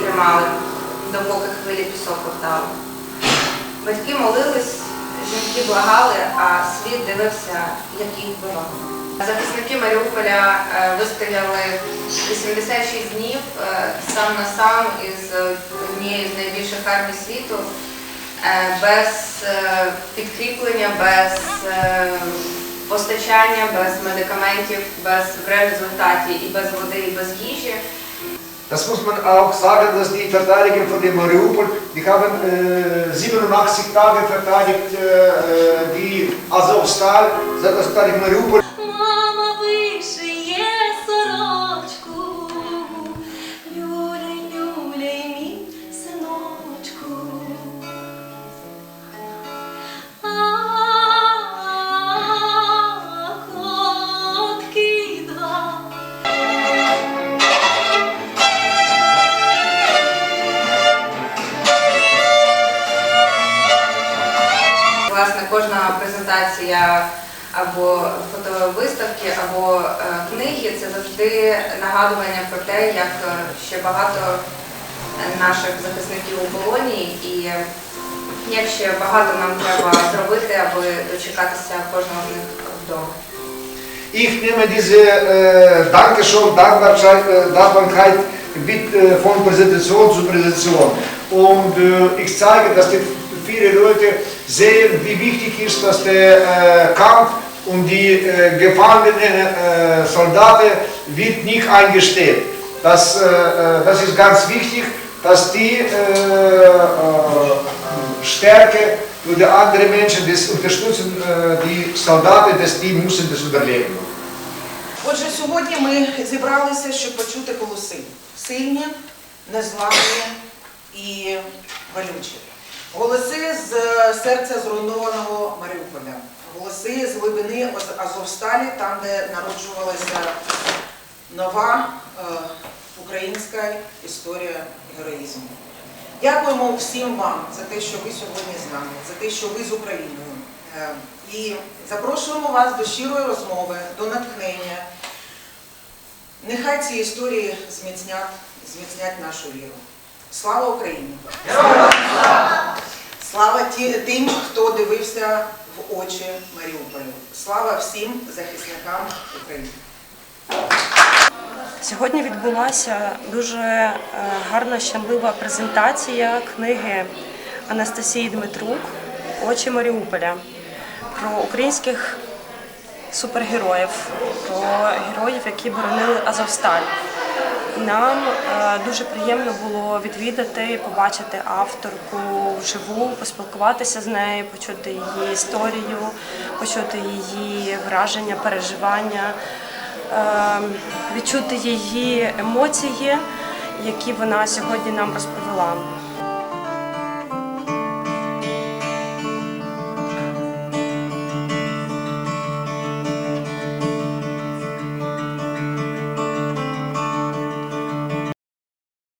тримали, допоки хвилі пісок ковтали. Батьки молились, жінки благали, а світ дивився, як їх вбивали. Захисники Маріуполя е, вистояли 86 днів е, сам на сам із однією з найбільших армій світу, е, без підкріплення, без постачання, без медикаментів, без в результаті і без води, і без їжі. Das muss man auch sagen, dass die Verteidiger von dem Mariupol, die haben äh, 87 Tage verteidigt äh, die Azovstal, verteidigt Mariupol. Кожна презентація або фотовиставки, або е, книги це завжди нагадування про те, як е, ще багато наших захисників у полоні, і як ще багато нам треба зробити, аби дочекатися кожного з них вдома. Ich nehme diese äh, Dankeschön, Dankbarkeit mit, äh, von Präsentation zu Präsentation. Und äh, ich zeige, dass die viele Leute sehen, wie wichtig ist, dass der äh, Kampf und die äh, gefangenen äh, Soldaten wird nicht eingestellt. Das, äh, äh, das ist ganz wichtig, dass die äh, äh, Stärke oder andere Menschen das unterstützen, äh, die Soldaten, dass die müssen das überleben. Отже, сьогодні ми зібралися, щоб почути голоси. Сильні, незламні і болючі. Голоси з серця зруйнованого Маріуполя. Голоси з глибини Азовсталі, там, де народжувалася нова е, українська історія героїзму. Дякуємо всім вам за те, що ви сьогодні з нами, за те, що ви з Україною. Е, І запрошуємо вас до щирої розмови, до натхнення. Нехай ці історії зміцнять, зміцнять нашу віру. Слава Україні! Слава тим, хто дивився в очі Маріуполю. Слава всім захисникам України. Сьогодні відбулася дуже е, гарна щемлива презентація книги Анастасії Дмитрук Очі Маріуполя про українських супергероїв, про героїв, які боронили Азовсталь. Нам е, дуже приємно було відвідати, побачити авторку вживу, поспілкуватися з нею, почути її історію, почути її враження, переживання, е, відчути її емоції, які вона сьогодні нам розповіла.